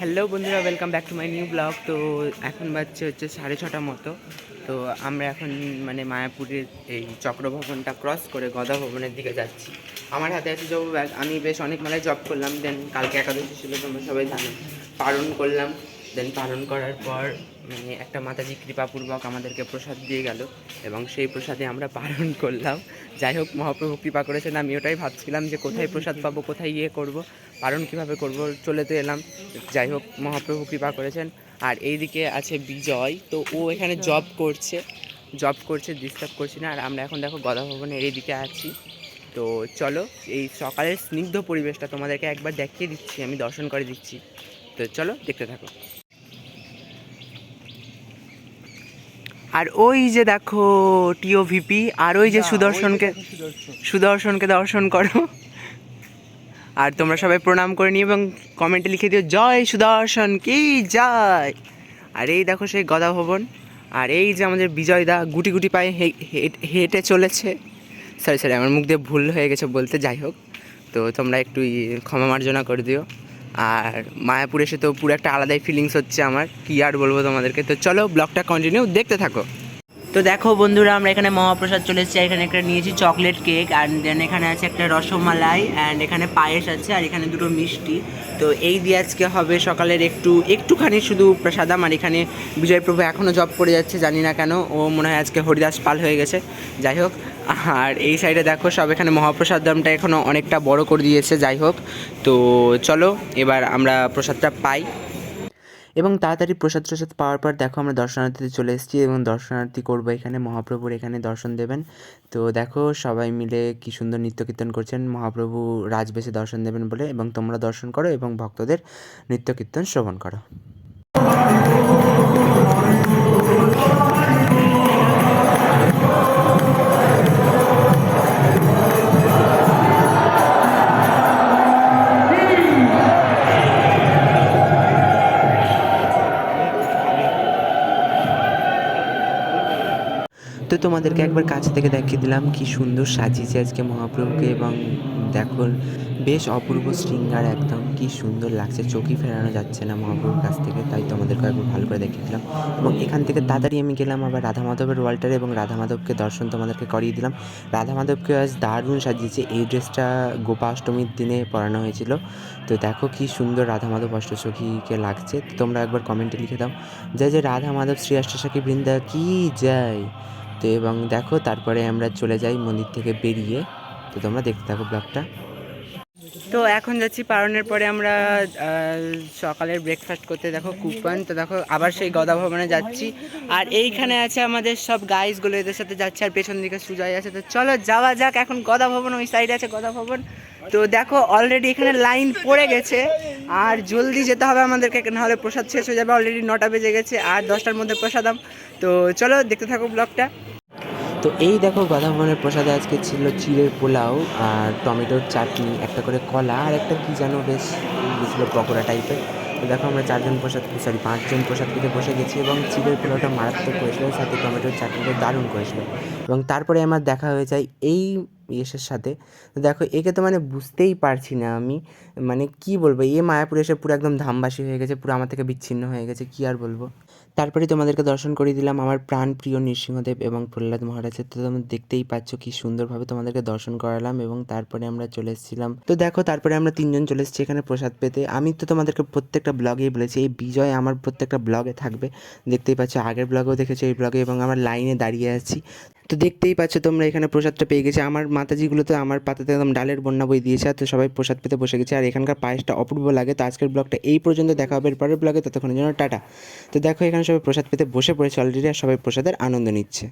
Hello বন্ধুরা welcome back to my new blog তো এখন বাচ্চা হচ্ছে সাড়ে ছটা মতো। তো আমরা এখন মানে মায়াপুরের এই চক্রভবনটা ক্রস করে গদা ভবনের দিকে যাচ্ছি। আমার হাতে আছে জব ব্যাগ আমি বেশ অনেক মেলায় জব করলাম দেন কালকে একাদশী ছিল, তোমরা সবাই জানো, পালন করলাম। দেন পালন করার পর মানে একটা মাতাজি কৃপাপূর্বক আমাদেরকে প্রসাদ দিয়ে গেল এবং সেই প্রসাদে আমরা পালন করলাম। যাই হোক, মহাপ্রভু কৃপা করেছেন, আমি ওটাই ভাবছিলাম যে কোথায় প্রসাদ পাবো, কোথায় ইয়ে করব, পালন কীভাবে করব, চলে তো এলাম। যাই হোক, মহাপ্রভু কৃপা করেছেন। আর এইদিকে আছে বিজয়, তো ও এখানে জব করছে জব করছে ডিস্টার্ব করছি না। আর আমরা এখন দেখো গদা ভবনের এইদিকে আছি। তো চলো, এই সকালের স্নিগ্ধ পরিবেশটা তোমাদেরকে একবার দেখিয়ে দিচ্ছি, আমি দর্শন করে দিচ্ছি। তো চলো, দেখতে থাকো। আর ওই যে দেখো টিও ভিপি আর ওই যে সুদর্শনকে সুদর্শনকে দর্শন করো। আর তোমরা সবাই প্রণাম করে নিও এবং কমেন্টে লিখে দিও জয় সুদর্শন কি জয়? আর এই দেখো সেই গদা ভবন আর এই যে আমাদের বিজয় দা গুটি গুটি পায়ে হেঁটে চলেছে। সরি সরি আমার মুখ দিয়ে ভুল হয়ে গেছে বলতে যাই হোক। তো তোমরা একটু ক্ষমা মার্জনা করে দিও। আর মায়াপুর এসে তো পুরো একটা আলাদাই ফিলিংস হচ্ছে আমার। কি আর বলব তোমাদেরকে? তো চলো ব্লগটা কন্টিনিউ দেখতে থাকো। তো দেখো বন্ধুরা, আমরা এখানে মহাপ্রসাদ চলে এসেছি এখানে একটা নিয়েছি চকলেট কেক আর দেন এখানে আছে একটা রসমালাই অ্যান্ড এখানে পায়েস আছে, আর এখানে দুটো মিষ্টি। তো এই দিয়ে আজকে হবে সকালের একটু, একটুখানি শুধু প্রসাদাম, আর এখানে বিজয়প্রভু এখনও জব করে যাচ্ছে, জানি না কেন, ও মনে হয় আজকে হরিদাস পাল হয়ে গেছে। যাই হোক, আর এই সাইডে দেখো, সব এখানে মহাপ্রসাদ দামটা এখনও অনেকটা বড় করে দিয়েছে, যাই হোক। তো চলো, এবার আমরা প্রসাদটা পাই। এবং তাড়াতাড়ি প্রসাদ প্রসাদ পাওয়ার পর দেখো আমরা দর্শনার্থীতে চলে এসেছি এবং দর্শনার্থী করব এখানে, মহাপ্রভুর এখানে দর্শন দেবেন। তো দেখো সবাই মিলে কি সুন্দর নৃত্য কীর্তন করছেন, মহাপ্রভু রাজবেশে দর্শন দেবেন বলে এবং তোমরা দর্শন করো এবং ভক্তদের নৃত্য কীর্তন শ্রবণ করো। তো তোমাদেরকে একবার কাছে থেকে দেখিয়ে দিলাম কি সুন্দর সাজিয়েছে আজকে মহাপ্রভুকে এবং দেখো, বেশ অপূর্ব শৃঙ্গার একদম, কি সুন্দর লাগছে। চোখই ফেরানো যাচ্ছে না মহাপ্রভুর কাছ থেকে, তাই তোমাদেরকে একবার ভালো করে দেখিয়ে দিলাম। এবং এখান থেকে তাড়াতাড়ি আমি গেলাম আবার রাধা মাধবের ওয়াল্টারে এবং রাধা মাধবকে দর্শন তোমাদেরকে করিয়ে দিলাম। রাধা মাধবকে আজ দারুণ সাজিয়েছে, এই ড্রেসটা গোপা অষ্টমীর দিনে পরানো হয়েছিল। তো দেখো কি সুন্দর রাধা মাধব অষ্টসখীকে লাগছে। তোমরা একবার কমেন্টে লিখে দাও। জয় যে রাধা মাধব শ্রী অষ্টসখী বৃন্দা, কি জয়। তো এবং দেখো, তারপরে আমরা চলে যাই মন্দির থেকে বেরিয়ে। তো তোমরা দেখতে থাকো ব্লগটা। তো এখন যাচ্ছি পালনের পরে আমরা সকালের ব্রেকফাস্ট করতে দেখো কুপন তো দেখো, আবার সেই গদা ভবনে যাচ্ছি। আর এইখানে আছে আমাদের সব গাইজগুলো এদের সাথে যাচ্ছে। আর পেছন দিকে সুজয় আছে। তো চলো, যাওয়া যাক। এখন গদা ভবন, ওই সাইডে আছে গদা ভবন। তো দেখো অলরেডি এখানে লাইন পড়ে গেছে। আর জলদি যেতে হবে আমাদেরকে নাহলে প্রসাদ শেষ হয়ে যাবে অলরেডি নটা বেজে গেছে, আর দশটার মধ্যে প্রসাদাম। তো চলো, দেখতে থাকো ব্লগটা তো এই দেখো গদা ভবনের প্রসাদে আজকে ছিল চিড়ের পোলাও আর টমেটোর চাটনি, একটা করে কলা, আর একটা কি যেন বেশ বুঝলো পকোড়া টাইপের দেখো আমরা চারজন প্রসাদ সরি পাঁচজন প্রসাদ খেতে বসে গেছি এবং চিলের পোলাওটা মারাত্মক করেছিল, সাথে টমেটোর চাটনিটা দারুণ করেছিল। এবং তারপরে আমার দেখা হয়ে যায় এই ইয়েসের সাথে। দেখো, একে তো মানে বুঝতেই পারছি না আমি মানে কি বলব? এ মায়াপুর এসে পুরো একদম ধামবাসী হয়ে গেছে, পুরো আমার থেকে বিচ্ছিন্ন হয়ে গেছে, কী আর বলব? তারপরে তোমাদেরকে দর্শন করিয়ে দিলাম আমার প্রাণ প্রিয় নৃসিংহদেব এবং প্রহ্লাদ মহারাজের। তো তোমরা দেখতেই পাচ্ছ কি সুন্দরভাবে তোমাদেরকে দর্শন করালাম এবং তারপরে আমরা চলে এসেছিলাম। তো দেখো, তারপরে আমরা তিনজন চলে এসেছি এখানে প্রসাদ পেতে। আমি তো তোমাদেরকে প্রত্যেকটা ব্লগেই বলেছি, এই বিজয় আমার প্রত্যেকটা ব্লগে থাকবে। দেখতেই পাচ্ছ, আগের ব্লগেও দেখেছ এই ব্লগে এবং আমার লাইনে দাঁড়িয়ে আছি। তো দেখতেই পাচ্ছ তোমরা এখানে প্রসাদটা পেয়ে গেছে। আমার মাতাজিগুলো তো আমার পাতাতে একদম ডালের বন্যা বই দিয়েছে, তো সবাই প্রসাদ পেতে বসে গেছে। আর এখানকার পায়েসটা অপূর্ব লাগে, তো আজকের ব্লগটা এই পর্যন্ত দেখা হবে। পরের ব্লগে ততক্ষণের জন্য টাটা। তো দেখো এখানে সবাই প্রসাদ পেতে বসে পড়েছে অলরেডি আর সবাই প্রসাদের আনন্দ নিচ্ছে।